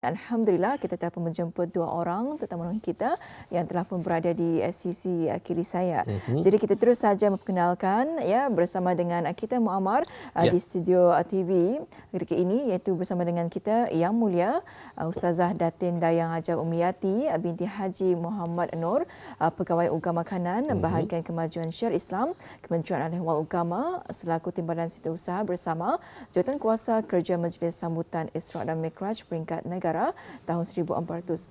Alhamdulillah kita telah pun menjemput dua orang tetamu kita yang telah pun berada di sisi kiri saya. Mm-hmm. Jadi kita terus saja memperkenalkan ya bersama dengan kita Muammar yeah. di studio TV ketika ini iaitu bersama dengan kita Yang Mulia Ustazah Datin Dayang Hajar Umiyati binti Haji Muhammad Nur pegawai Ugama Kanan mm-hmm. bahagian kemajuan Syar Islam Kementerian Ahwal Ugama selaku timbalan setiausaha bersama Jawatan Kuasa Kerja Majlis Sambutan Isra' dan Mikraj peringkat negara Negara tahun 1447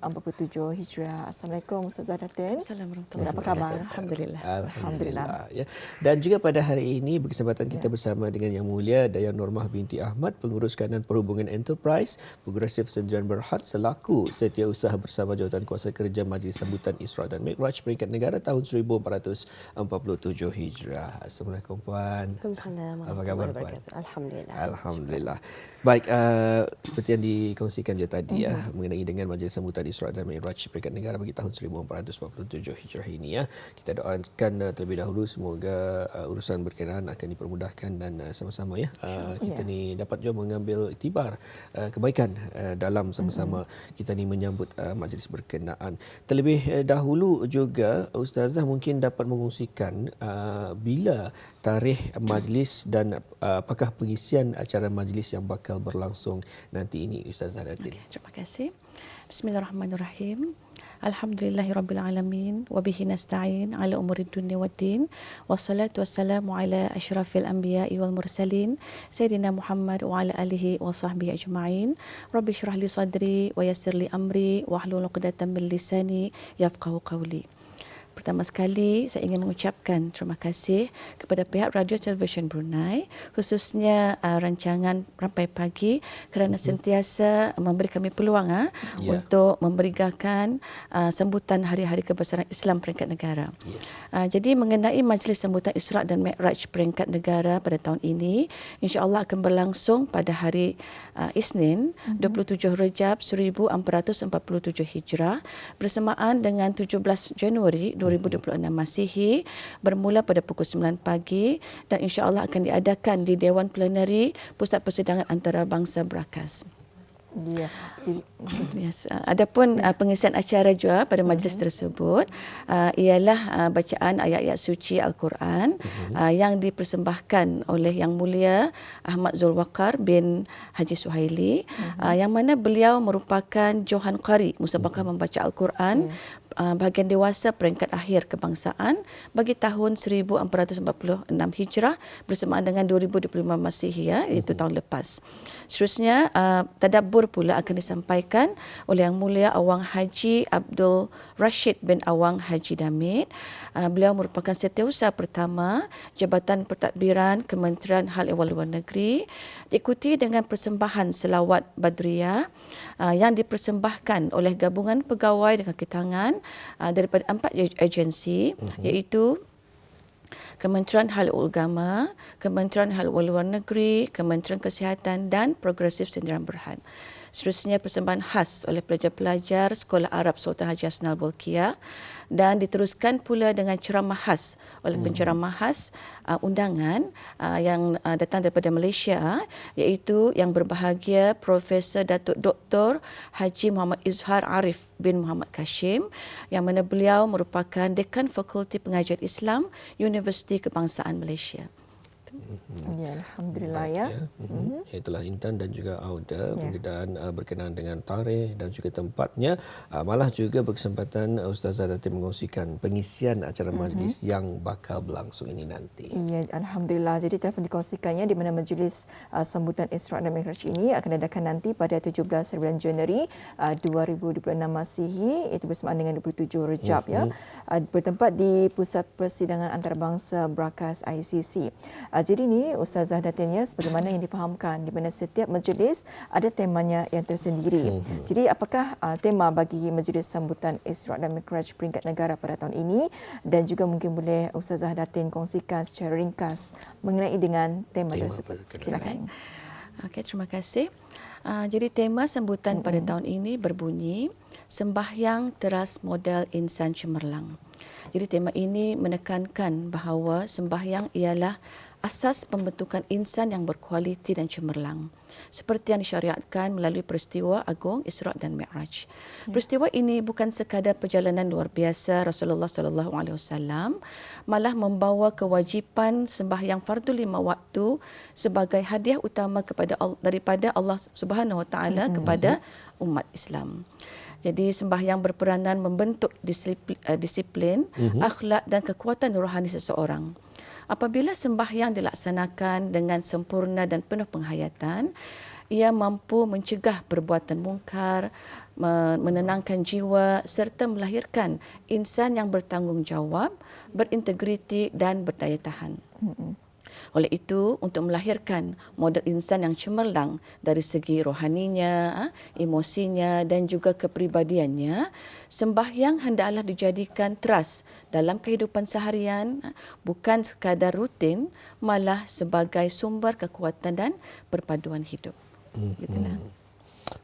Hijriah. Assalamualaikum Ustazah Datin. Assalamualaikum. Apa khabar? Alhamdulillah. Alhamdulillah. Ya. Dan juga pada hari ini berkesempatan kita ya. bersama dengan Yang Mulia Dayan Normah binti Ahmad, pengurus kanan perhubungan enterprise, Progresif Sendirian Berhad selaku setiausaha bersama Jawatan Kuasa Kerja Majlis Sambutan Isra dan Mikraj peringkat negara tahun 1447 Hijriah. Assalamualaikum puan. Waalaikumsalam. Apa khabar puan? Alhamdulillah. Alhamdulillah. Baik, uh, seperti yang dikongsikan je tadi ya mm-hmm. mengenai dengan majlis sambutan Isra dan Mi'raj peringkat negara bagi tahun 1447 Hijrah ini ya. Kita doakan uh, terlebih dahulu semoga uh, urusan berkenaan akan dipermudahkan dan uh, sama-sama ya uh, kita yeah. ni dapat juga mengambil iktibar uh, kebaikan uh, dalam sama-sama mm-hmm. kita ni menyambut uh, majlis berkenaan. Terlebih uh, dahulu juga ustazah mungkin dapat mengungsikan uh, bila tarikh majlis dan uh, apakah pengisian acara majlis yang bakal berlangsung nanti ini ustazah Datin. Okay. Terima kasih. Bismillahirrahmanirrahim. Alhamdulillahirrabbilalamin. Wabihi nasta'in ala umuri dunia wa din. Wassalatu wassalamu ala ashrafil anbiya'i wal mursalin. Sayyidina Muhammad wa ala alihi wa sahbihi ajma'in. Rabbi syrah li sadri wa yassir li amri wa ahlul uqdatan min lisani yafqahu qawli. Pertama sekali saya ingin mengucapkan terima kasih kepada pihak Radio Television Brunei khususnya uh, rancangan Rampai Pagi kerana mhm. sentiasa memberi kami peluang uh, yeah. untuk memberikan uh, sambutan hari-hari kebesaran Islam peringkat negara. Yeah. Uh, jadi mengenai majlis sambutan Isra' dan Mi'raj peringkat negara pada tahun ini insya-Allah akan berlangsung pada hari uh, Isnin mm-hmm. 27 Rejab 1447 Hijrah bersamaan dengan 17 Januari 2026 Masihi bermula pada pukul 9 pagi dan insya-Allah akan diadakan di Dewan Plenary Pusat Persidangan Antarabangsa Brakas. Ya. Yes. Adapun uh, pengisian acara juga pada majlis uh-huh. tersebut uh, ialah uh, bacaan ayat-ayat suci Al-Quran uh-huh. uh, yang dipersembahkan oleh Yang Mulia Ahmad Zulwakar bin Haji Suhaili uh-huh. uh, yang mana beliau merupakan Johan Qari musabaqah uh-huh. membaca Al-Quran uh-huh. Uh, bahagian dewasa peringkat akhir kebangsaan bagi tahun 1446 Hijrah bersamaan dengan 2025 Masihi ya iaitu uh-huh. tahun lepas. Seterusnya uh, tadabbur pula akan disampaikan oleh Yang Mulia Awang Haji Abdul Rashid bin Awang Haji Damit. Uh, beliau merupakan setiausaha pertama Jabatan Pentadbiran Kementerian Hal Ehwal Luar Negeri diikuti dengan persembahan selawat Badriyah uh, yang dipersembahkan oleh gabungan pegawai dengan ketangan uh, daripada empat agensi uh-huh. iaitu Kementerian Hal Agama, Kementerian Hal Luar Negeri, Kementerian Kesihatan dan Progresif Sendirian Berhad. Seterusnya persembahan khas oleh pelajar-pelajar Sekolah Arab Sultan Haji Hasnal Bolkiah dan diteruskan pula dengan ceramah khas oleh hmm. penceramah khas uh, undangan uh, yang uh, datang daripada Malaysia iaitu yang berbahagia Profesor Datuk Dr. Haji Muhammad Izhar Arif bin Muhammad Kashim yang mana beliau merupakan Dekan Fakulti Pengajian Islam Universiti Kebangsaan Malaysia. Mm-hmm. Ya, alhamdulillah ya. ya. Mm-hmm. Itulah Intan dan juga Auda ya. pengedan uh, berkenaan dengan tarikh dan juga tempatnya. Uh, malah juga berkesempatan uh, Ustazah Datin mengongsikan pengisian acara mm-hmm. majlis yang bakal berlangsung ini nanti. Ya, alhamdulillah. Jadi telah dikongsikannya di mana majlis uh, sambutan Isra dan Mi'raj ini akan diadakan nanti pada 17 bulan Januari uh, 2026 Masihi itu bersamaan dengan 27 Rejab mm-hmm. ya. Uh, bertempat di Pusat Persidangan Antarabangsa Brakas ICC. Uh, jadi ni Ustazah Datinnya sebagaimana yang difahamkan di mana setiap majlis ada temanya yang tersendiri. Mm-hmm. Jadi apakah uh, tema bagi majlis sambutan Isra dan Mikraj peringkat negara pada tahun ini dan juga mungkin boleh Ustazah Datin kongsikan secara ringkas mengenai dengan tema, tema tersebut. Silakan. Okey, terima kasih. Uh, jadi tema sambutan mm-hmm. pada tahun ini berbunyi Sembahyang Teras Model Insan Cemerlang. Jadi tema ini menekankan bahawa sembahyang ialah asas pembentukan insan yang berkualiti dan cemerlang. seperti yang disyariatkan melalui peristiwa agung Isra' dan Mi'raj. Ya. Peristiwa ini bukan sekadar perjalanan luar biasa Rasulullah sallallahu alaihi wasallam malah membawa kewajipan sembahyang fardu lima waktu sebagai hadiah utama kepada daripada Allah Subhanahu wa taala kepada umat Islam. Jadi sembahyang berperanan membentuk disiplin, uh, disiplin uh-huh. akhlak dan kekuatan rohani seseorang. Apabila sembahyang dilaksanakan dengan sempurna dan penuh penghayatan, ia mampu mencegah perbuatan mungkar, menenangkan jiwa serta melahirkan insan yang bertanggungjawab, berintegriti dan berdaya tahan. Uh-huh. Oleh itu, untuk melahirkan model insan yang cemerlang dari segi rohaninya, ha, emosinya dan juga kepribadiannya, sembahyang hendaklah dijadikan teras dalam kehidupan seharian, ha, bukan sekadar rutin, malah sebagai sumber kekuatan dan perpaduan hidup. Hmm.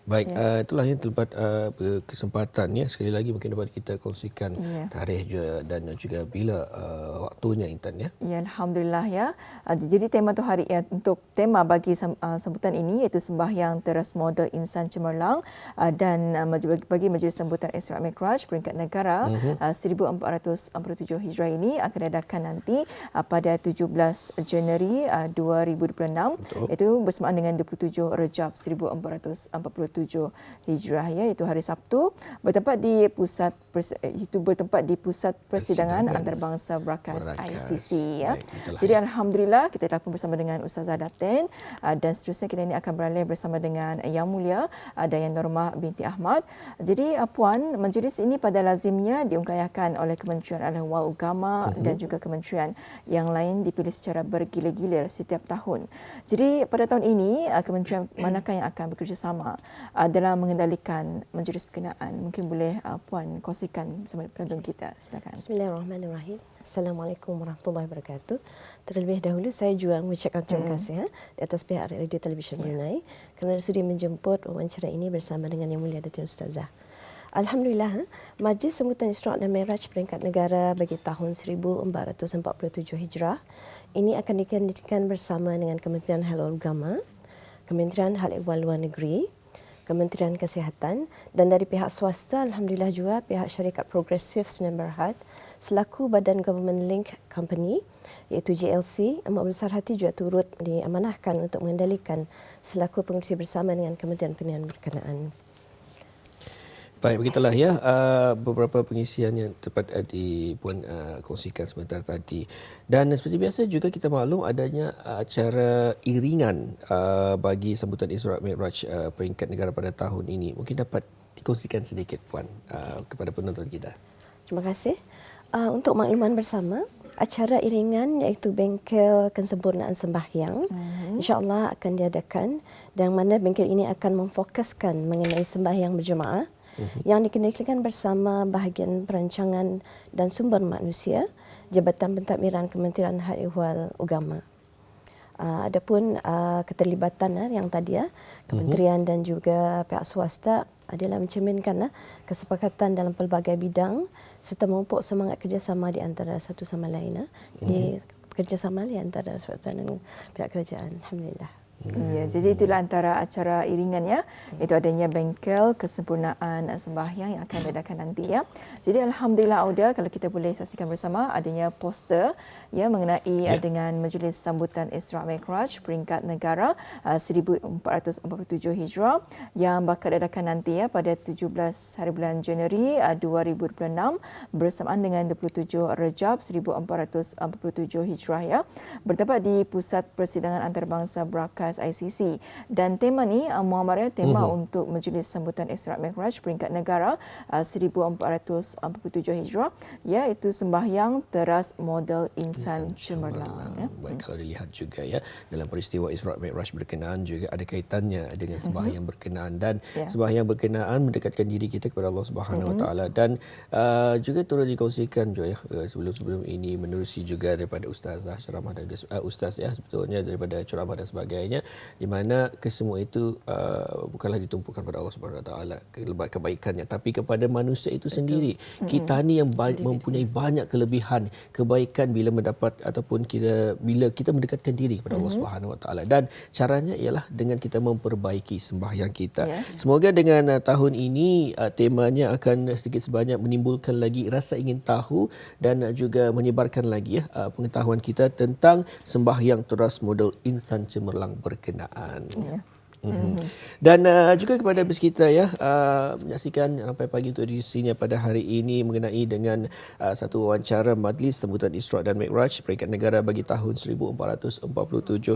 Baik, ya. uh, itulah yang terdapat uh, kesempatan ya sekali lagi mungkin dapat kita kongsikan ya. tarikh juga dan juga bila uh, waktunya Intan ya. Ya alhamdulillah ya. Uh, jadi tema tu hari ya, untuk tema bagi uh, sambutan ini iaitu sembahyang teras model insan cemerlang uh, dan uh, bagi majlis sambutan Isra Mikraj peringkat negara uh-huh. uh, 1447 Hijrah ini akan diadakan nanti uh, pada 17 Januari uh, 2026 Betul. iaitu bersamaan dengan 27 Rejab 1447 Hijrah ya itu hari Sabtu bertempat di pusat itu bertempat di pusat persidangan, persidangan. antarabangsa Brakas, ICC ya. Baik, Jadi alhamdulillah kita telah pun bersama dengan Ustazah Datin uh, dan seterusnya kita ini akan beralih bersama dengan Yang Mulia dan Yang Norma binti Ahmad. Jadi uh, puan majlis ini pada lazimnya diungkayahkan oleh Kementerian Al-Ahwal Agama uh-huh. dan juga kementerian yang lain dipilih secara bergilir-gilir setiap tahun. Jadi pada tahun ini kementerian manakah yang akan bekerjasama uh, dalam mengendalikan majlis berkenaan. Mungkin boleh uh, puan kongsikan bersama penonton kita. Silakan. Bismillahirrahmanirrahim. Assalamualaikum warahmatullahi wabarakatuh. Terlebih dahulu saya juga mengucapkan terima hmm. kasih hmm. di atas pihak Radio Television ya. Brunei kerana sudi menjemput wawancara ini bersama dengan Yang Mulia Datin Ustazah. Alhamdulillah, ha, Majlis Sambutan Isra' dan Miraj peringkat negara bagi tahun 1447 Hijrah ini akan dikendalikan bersama dengan Kementerian Hal Agama, Kementerian Hal Ehwal Luar Negeri, Kementerian Kesihatan dan dari pihak swasta alhamdulillah juga pihak syarikat progresif Sdn Berhad selaku badan government link company iaitu GLC amat besar hati juga turut diamanahkan untuk mengendalikan selaku pengurusi bersama dengan Kementerian Pendidikan berkenaan. Baik, begitulah ya uh, beberapa pengisian yang tepat uh, di pun uh, kongsikan sebentar tadi. Dan seperti biasa juga kita maklum adanya acara iringan uh, bagi sambutan Isra Mi'raj uh, peringkat negara pada tahun ini. Mungkin dapat dikongsikan sedikit puan uh, kepada penonton kita. Terima kasih. Uh, untuk makluman bersama, acara iringan iaitu bengkel kesempurnaan sembahyang uh-huh. insya-Allah akan diadakan dan mana bengkel ini akan memfokuskan mengenai sembahyang berjemaah. Yang dikendalikan bersama bahagian perancangan dan sumber manusia Jabatan Pentadbiran Kementerian Hal Ehwal Agama. Uh, adapun uh, keterlibatan uh, yang tadi ya uh, kementerian uh-huh. dan juga pihak swasta adalah mencerminkan uh, kesepakatan dalam pelbagai bidang serta memupuk semangat kerjasama di antara satu sama lain. Uh. Jadi uh-huh. kerjasama di antara swasta dan pihak kerajaan. Alhamdulillah. Ya, jadi itulah antara acara iringan ya. Itu adanya bengkel kesempurnaan sembahyang yang akan diadakan nanti ya. Jadi alhamdulillah Auda kalau kita boleh saksikan bersama adanya poster ya mengenai ya. dengan majlis sambutan Isra Mikraj peringkat negara uh, 1447 Hijrah yang bakal diadakan nanti ya pada 17 hari bulan Januari uh, 2026 bersamaan dengan 27 Rejab 1447 Hijrah ya. Bertempat di Pusat Persidangan Antarabangsa Braka Bekas ICC. Dan tema ni uh, Muhammad tema uh-huh. untuk Majlis Sambutan Isra Mikraj peringkat negara uh, 1447 Hijrah iaitu sembahyang teras model insan, insan cemerlang. Ya. Baik kalau dilihat juga ya dalam peristiwa Isra Mikraj berkenaan juga ada kaitannya dengan sembahyang uh-huh. berkenaan dan yeah. sembahyang berkenaan mendekatkan diri kita kepada Allah Subhanahu. Wa Taala dan uh, juga turut dikongsikan juga ya uh, sebelum-sebelum ini menerusi juga daripada ustazah ceramah dan uh, ustaz ya sebetulnya daripada ceramah dan sebagainya ya di mana kesemua itu uh, bukanlah ditumpukan pada Allah Subhanahu Wa Taala kebaikannya tapi kepada manusia itu Betul. sendiri. Kita ni yang baik, mempunyai banyak kelebihan kebaikan bila mendapat ataupun kita bila kita mendekatkan diri kepada Allah Subhanahu Wa Taala. Dan caranya ialah dengan kita memperbaiki sembahyang kita. Yeah. semoga dengan uh, tahun ini uh, temanya akan sedikit sebanyak menimbulkan lagi rasa ingin tahu dan uh, juga menyebarkan lagi ya uh, pengetahuan kita tentang sembahyang teras model insan cemerlang berkenaan. Ya. Mm-hmm. Dan uh, juga kepada bis kita ya uh, menyaksikan sampai pagi untuk di sini pada hari ini mengenai dengan uh, satu wawancara majlis tembutan Isra dan Mikraj peringkat negara bagi tahun 1447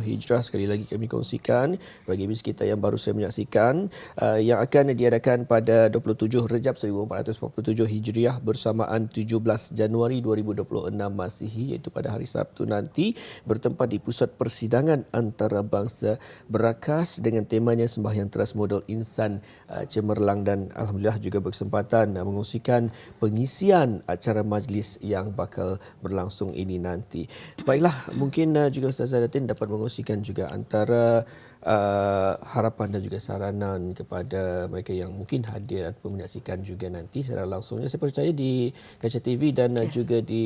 Hijrah sekali lagi kami kongsikan bagi bis kita yang baru saya menyaksikan uh, yang akan diadakan pada 27 Rejab 1447 Hijriah bersamaan 17 Januari 2026 Masihi iaitu pada hari Sabtu nanti bertempat di pusat persidangan antarabangsa Berakas dengan temanya sembahyang teras model insan uh, cemerlang dan alhamdulillah juga berkesempatan uh, mengungsikan pengisian acara majlis yang bakal berlangsung ini nanti. Baiklah, mungkin uh, juga Ustaz Zadatin dapat mengungsikan juga antara uh, harapan dan juga saranan kepada mereka yang mungkin hadir atau menyaksikan juga nanti secara langsungnya saya percaya di Kaca TV dan uh, yes. juga di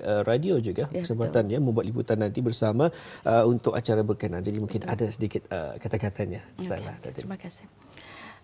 uh, radio juga ya, kesempatan ya membuat liputan nanti bersama uh, untuk acara berkenaan jadi mungkin betul. ada sedikit uh, kata-katanya salah okay. terima kasih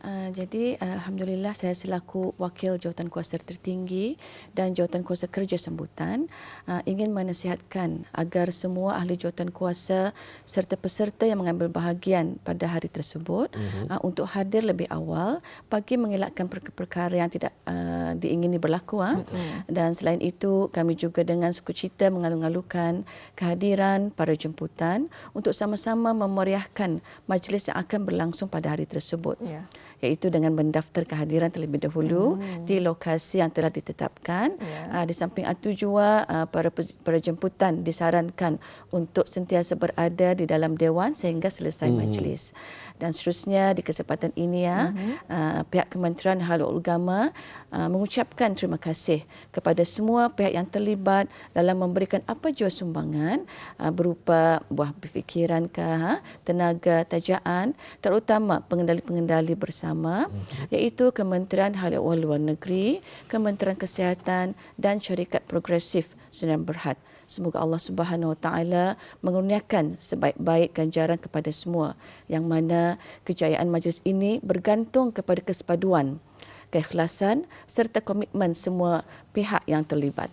Uh, jadi uh, alhamdulillah saya selaku wakil jawatan kuasa tertinggi dan jawatan kuasa kerja sambutan uh, ingin menasihatkan agar semua ahli jawatan kuasa serta peserta yang mengambil bahagian pada hari tersebut uh-huh. uh, untuk hadir lebih awal bagi mengelakkan perkara yang tidak uh, diingini berlaku uh. dan selain itu kami juga dengan sukacita mengalu-alukan kehadiran para jemputan untuk sama-sama memeriahkan majlis yang akan berlangsung pada hari tersebut. Yeah iaitu dengan mendaftar kehadiran terlebih dahulu hmm. di lokasi yang telah ditetapkan. Yeah. Uh, di samping itu juga uh, para para jemputan disarankan untuk sentiasa berada di dalam dewan sehingga selesai hmm. majlis dan seterusnya di kesempatan ini ya uh-huh. uh, pihak Kementerian Halul Agama uh, mengucapkan terima kasih kepada semua pihak yang terlibat dalam memberikan apa jua sumbangan uh, berupa buah fikiran ke ha, tenaga tajaan terutama pengendali-pengendali bersama uh-huh. iaitu Kementerian Hal Ehwal Luar Negeri, Kementerian Kesihatan dan Syarikat Progresif Sdn Berhad. Semoga Allah Subhanahu Wa Taala mengurniakan sebaik-baik ganjaran kepada semua yang mana kejayaan majlis ini bergantung kepada kesepaduan, keikhlasan serta komitmen semua pihak yang terlibat.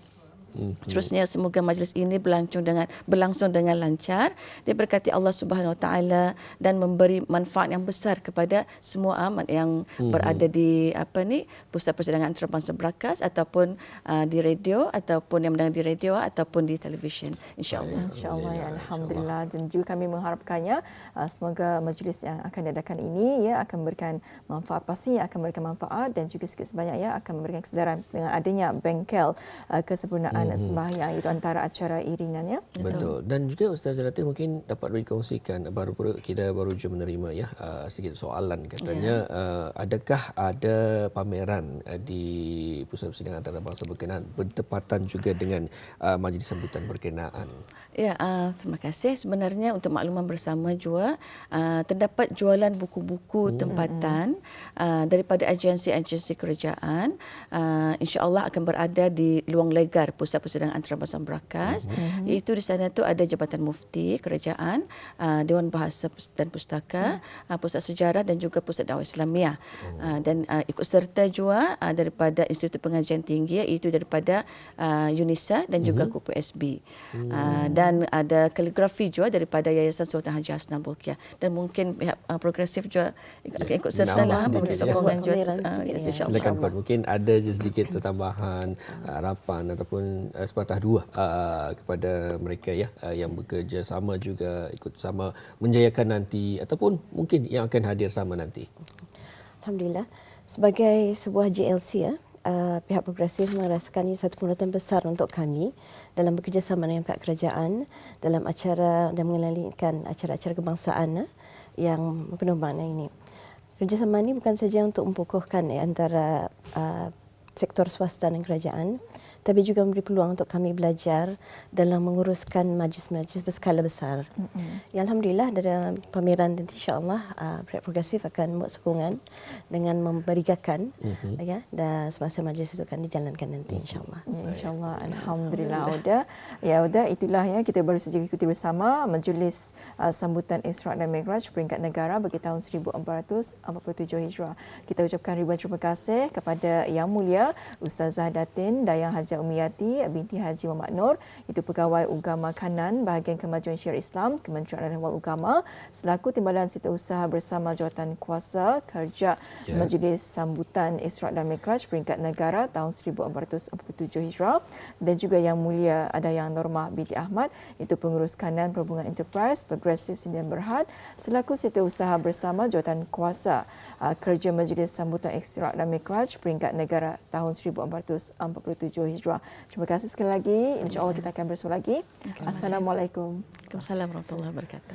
Hmm. Seterusnya semoga majlis ini berlangsung dengan berlangsung dengan lancar diberkati Allah Subhanahu Wa Taala dan memberi manfaat yang besar kepada semua amat yang hmm. berada di apa ni pusat persidangan antarabangsa Berakas ataupun uh, di radio ataupun yang mendengar di radio ataupun di televisyen insyaallah insyaallah ya alhamdulillah dan juga kami mengharapkannya uh, semoga majlis yang akan diadakan ini ya akan memberikan manfaat pasti akan memberikan manfaat dan juga sikit sebanyak ya akan memberikan kesedaran dengan adanya bengkel uh, kesempurnaan hmm. sembahyang itu antara acara iringannya. Betul. Betul. Dan juga Ustaz Zaratin mungkin dapat dikongsikan baru kita baru je menerima ya uh, sedikit soalan katanya ya. uh, adakah ada pameran uh, di pusat persidangan antarabangsa berkenaan bertepatan juga dengan uh, majlis sambutan berkenaan. Ya, uh, terima kasih. Sebenarnya untuk makluman bersama juga uh, terdapat jualan buku-buku hmm. tempatan uh, daripada agensi-agensi kerajaan. Uh, InsyaAllah akan berada di luang legar Pusat Persidangan Antarabangsa Berakas. Hmm. Iaitu di sana tu ada Jabatan Mufti Kerajaan, uh, Dewan Bahasa dan Pustaka, hmm. uh, Pusat Sejarah dan juga Pusat Dakwah Islamiah. Hmm. Uh, dan uh, ikut serta juga uh, daripada Institut Pengajian Tinggi iaitu daripada uh, UNISA dan juga hmm. KUPSB. Hmm. Uh, dan dan ada kaligrafi juga daripada Yayasan Sultan Haji Hasnan Bolkiah dan mungkin pihak uh, progresif juga ikut, ya, ikut serta lah memberi sokongan ya. juga uh, ya, silakan Puan mungkin ada je sedikit tambahan harapan ataupun uh, sepatah dua uh, kepada mereka ya uh, yang bekerja sama juga ikut sama menjayakan nanti ataupun mungkin yang akan hadir sama nanti Alhamdulillah sebagai sebuah GLC ya uh, pihak progresif merasakan ini satu pengurutan besar untuk kami dalam bekerjasama dengan pihak kerajaan dalam acara dan mengendalikan acara-acara kebangsaan uh, yang penuh makna ini. Kerjasama ini bukan saja untuk mempukuhkan ya, antara uh, sektor swasta dan kerajaan, tapi juga memberi peluang untuk kami belajar dalam menguruskan majlis-majlis berskala besar. Mm-hmm. Ya, Alhamdulillah dari pameran nanti insyaAllah uh, progresif akan membuat sokongan dengan memberikan mm-hmm. ya, dan semasa majlis itu akan dijalankan nanti insyaAllah. Ya, InsyaAllah. Alhamdulillah. Auda. Ya, Auda, itulah ya kita baru saja ikuti bersama majlis uh, sambutan Isra' dan Mi'raj peringkat negara bagi tahun 1447 Hijrah. Kita ucapkan ribuan terima kasih kepada Yang Mulia Ustazah Datin Dayang Haji Umiyati binti Haji Muhammad Nur, itu pegawai Ugama Kanan bahagian Kemajuan Syariah Islam Kementerian Agama Ugama selaku timbalan setiausaha bersama jawatan kuasa kerja yeah. Majlis Sambutan Isra' dan Mikraj peringkat negara tahun 1447 Hijrah dan juga Yang Mulia ada Yang Normah binti Ahmad, itu pengurus kanan Perhubungan Enterprise Progresif Sindian Berhad selaku setiausaha bersama jawatan kuasa uh, kerja Majlis Sambutan Isra' dan Mikraj peringkat negara tahun 1447 Hijrah. Terima kasih sekali lagi. InsyaAllah kita akan bersua lagi. Assalamualaikum. Assalamualaikum warahmatullahi wabarakatuh.